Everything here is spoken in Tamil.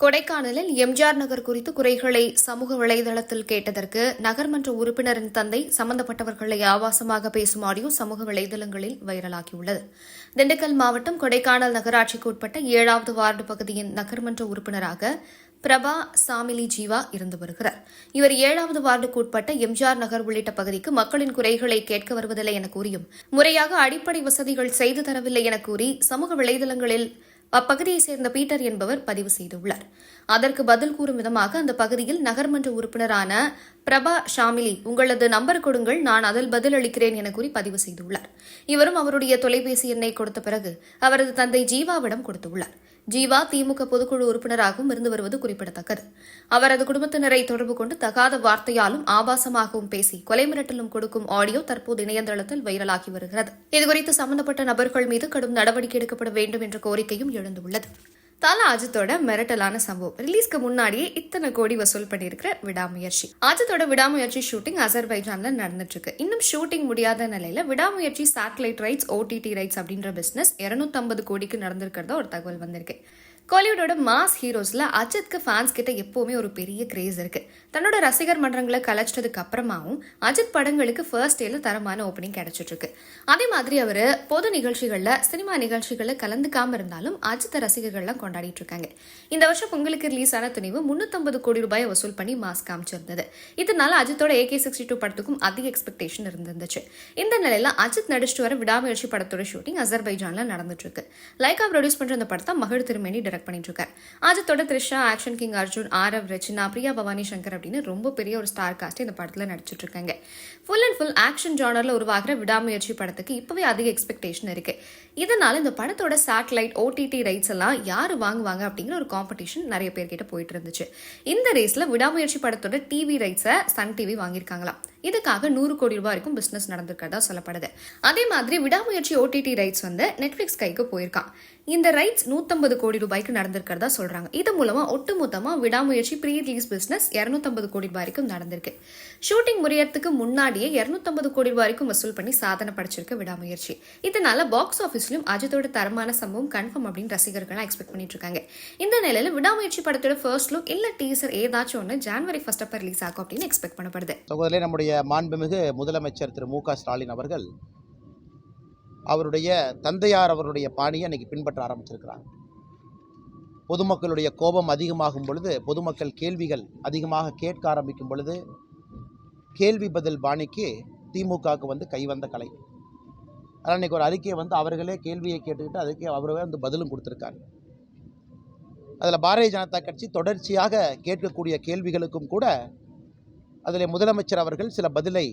கொடைக்கானலில் எம்ஜிஆர் நகர் குறித்து குறைகளை சமூக வலைதளத்தில் கேட்டதற்கு நகர்மன்ற உறுப்பினரின் தந்தை சம்பந்தப்பட்டவர்களை ஆபாசமாக பேசும் ஆடியோ சமூக வலைதளங்களில் வைரலாகியுள்ளது. திண்டுக்கல் மாவட்டம் கொடைக்கானல் நகராட்சிக்கு உட்பட்ட ஏழாவது வார்டு பகுதியின் நகர்மன்ற உறுப்பினராக பிரபா சாமிலி ஜீவா இருந்து வருகிறார். இவர் ஏழாவது வார்டுக்கு உட்பட்ட எம்ஜிஆர் நகர் உள்ளிட்ட பகுதிக்கு மக்களின் குறைகளை கேட்க வருவதில்லை என கூறியும் முறையாக அடிப்படை வசதிகள் செய்து தரவில்லை என கூறி சமூக வலைதளங்களில் அப்பகுதியைச் சேர்ந்த பீட்டர் என்பவர் பதிவு செய்துள்ளார். அதற்கு பதில் கூறும் விதமாக அந்த பகுதியில் நகர்மன்ற உறுப்பினரான பிரபா ஷாமிலி உங்களது நம்பர் கொடுங்கள் நான் அதில் பதில் அளிக்கிறேன் என கூறி பதிவு செய்துள்ளார். இவரும் அவருடைய தொலைபேசி எண்ணை கொடுத்த பிறகு அவரது தந்தை ஜீவாவிடம் கொடுத்துள்ளார். ஜீவா திமுக பொதுக்குழு உறுப்பினராகவும் இருந்து வருவது குறிப்பிடத்தக்கது. அவரது குடும்பத்தினரை தொடர்பு கொண்டு தகாத வார்த்தையாலும் ஆபாசமாகவும் பேசி கொலை மிரட்டலும் கொடுக்கும் ஆடியோ தற்போது இணையதளத்தில் வைரலாகி வருகிறது. இதுகுறித்து சம்பந்தப்பட்ட நபர்கள் மீது கடும் நடவடிக்கை எடுக்கப்பட வேண்டும் என்ற கோரிக்கையும் எழுந்துள்ளது. தல அஜித்தோட மிரட்டலான சம்பவம். ரிலீஸ்க்கு முன்னாடியே இத்தனை கோடி வசூல் பண்ணியிருக்கிற விடாமுயற்சி. அஜித்தோட விடாமுயற்சி ஷூட்டிங் அசர்பைஜான்ல நடந்துட்டு இருக்கு இன்னும் ஷூட்டிங் முடியாத நிலையில விடாமுயற்சி சேட்டலைட் ரைட்ஸ் ஓடிடி ரைட்ஸ் அப்படின்ற பிசினஸ் 250 கோடிக்கு நடந்திருக்கிறதா ஒரு தகவல் வந்திருக்கு. கோலிவுட்டோட மாஸ் ஹீரோஸில் அஜித்க்கு ஃபேன்ஸ் கிட்ட எப்போவுமே ஒரு பெரிய கிரேஸ் இருக்கு. தன்னோட ரசிகர் மன்றங்களை கலைச்சிட்டதுக்கு அப்புறமாவும் அஜித் படங்களுக்கு ஃபர்ஸ்ட் டேல தரமான ஓப்பனிங் கிடைச்சிட்டு இருக்கு அதே மாதிரி அவர் பொது நிகழ்ச்சிகளில் சினிமா நிகழ்ச்சிகளில் கலந்துக்காம இருந்தாலும் அஜித் ரசிகர்கள்லாம் கொண்டாடிட்டு இருக்காங்க. இந்த வருஷம் பொங்கலுக்கு ரிலீஸ் ஆன துணிவு 350 கோடி ரூபாய் வசூல் பண்ணி மாஸ் காமிச்சிருந்தது. இதனால அஜித்தோட ஏகே சிக்ஸ்டி டூ படத்துக்கும் அதிக எக்ஸ்பெக்டேஷன் இருந்துச்சு இந்த நிலையில அஜித் நடிச்சிட்டு வர விடாமுயற்சி படத்தோட ஷூட்டிங் அசர்பைஜான்ல நடந்துட்டு இருக்கு. லைக்கா ப்ரொடியூஸ் பண்ற இந்த படத்தை மகிழ் திருமேனி டைரக்ட் பண்ணிட்டு இருக்காரு அஜித்தோட Trisha action king Arjun Aarav Regina Priya Bhavani Shankar அப்படின்னு ரொம்ப பெரிய ஒரு ஸ்டார் காஸ்ட் இந்த படத்துல நடிச்சிட்டு இருக்காங்க ஃபுல் அண்ட் ஃபுல் ஆக்ஷன் ஜானரில் உருவாகிற விடாமுயற்சி படத்துக்கு இப்பவே அதிக எக்ஸ்பெக்டேஷன் இருக்கு. இதனால இந்த படத்தோட சேட்டலைட் ஓடிடி ரைட்ஸ் எல்லாம் யாரு வாங்குவாங்க அப்படிங்கிற ஒரு காம்படிஷன் நிறைய பேர்கிட்ட போயிட்டு இருந்துச்சு. இந்த ரேஸ்ல விடாமுயற்சி படத்தோட டிவி ரைட்ஸை சன் டிவி வாங்கியிருக்காங்களாம். இதுக்காக நூறு கோடி ரூபாய் வரைக்கும் பிஸ்னஸ் நடந்திருக்கிறதா சொல்லப்படுது. அதே மாதிரி விடாமுயற்சி ஓடிடி ரைட்ஸ் வந்து நெட்ஃப்ளிக்ஸ் கைக்கு போயிருக்கான். இந்த ரைட்ஸ் 150 கோடி ரூபாய்க்கு நடந்திருக்கிறதா சொல்கிறாங்க இது மூலமாக ஒட்டுமொத்தமாக விடாமுயற்சி ப்ரீ ரிலீஸ் பிஸ்னஸ் இரநூத்தம்பது கோடி ரூபாய் வரைக்கும் நடந்திருக்கு. ஷூட்டிங் முறையறதுக்கு முன்னாடியே 250 கோடி ரூபாய் வரைக்கும் வசூல் பண்ணி சாதனை படைச்சிருக்கு விடாமுயற்சி. இதனால பாக்ஸ் ஆஃபீஸ்லையும் அஜித்தோட தரமான சம்பவம் கன்ஃபார்ம் அப்படின்னு ரசிகர்கள்லாம் எக்ஸ்பெக்ட் பண்ணிட்டு இருக்காங்க. இந்த நிலையில விடாமுயற்சி படத்தோட ஃபர்ஸ்ட் லுக் இல்லை டீசர் ஏதாச்சும் ஒன்று ஜான்வரி ஃபர்ஸ்ட் அப்போ ரிலீஸ் ஆகும் அப்படின்னு எக்ஸ்பெக்ட் பண்ணப்படுது. நம்முடைய மாண்புமிகு முதலமைச்சர் திரு மு க ஸ்டாலின் அவர்கள் அவருடைய தந்தையார் அவருடைய பாணியை இன்றைக்கி பின்பற்ற ஆரம்பிச்சிருக்கிறாங்க பொதுமக்களுடைய கோபம் அதிகமாகும் பொழுது பொதுமக்கள் கேள்விகள் அதிகமாக கேட்க ஆரம்பிக்கும் பொழுது கேள்வி பதில் பாணிக்கு திமுகவுக்கு வந்து கைவந்த கலை. ஆனால் இன்னைக்கு ஒரு அறிக்கையை வந்து அவர்களே கேள்வியை கேட்டுக்கிட்டு அதுக்கே அவரே வந்து பதிலும் கொடுத்துருக்காரு. அதில் பாரதிய ஜனதா கட்சி தொடர்ச்சியாக கேட்கக்கூடிய கேள்விகளுக்கும் கூட அதில் முதலமைச்சர் அவர்கள் சில பதிலை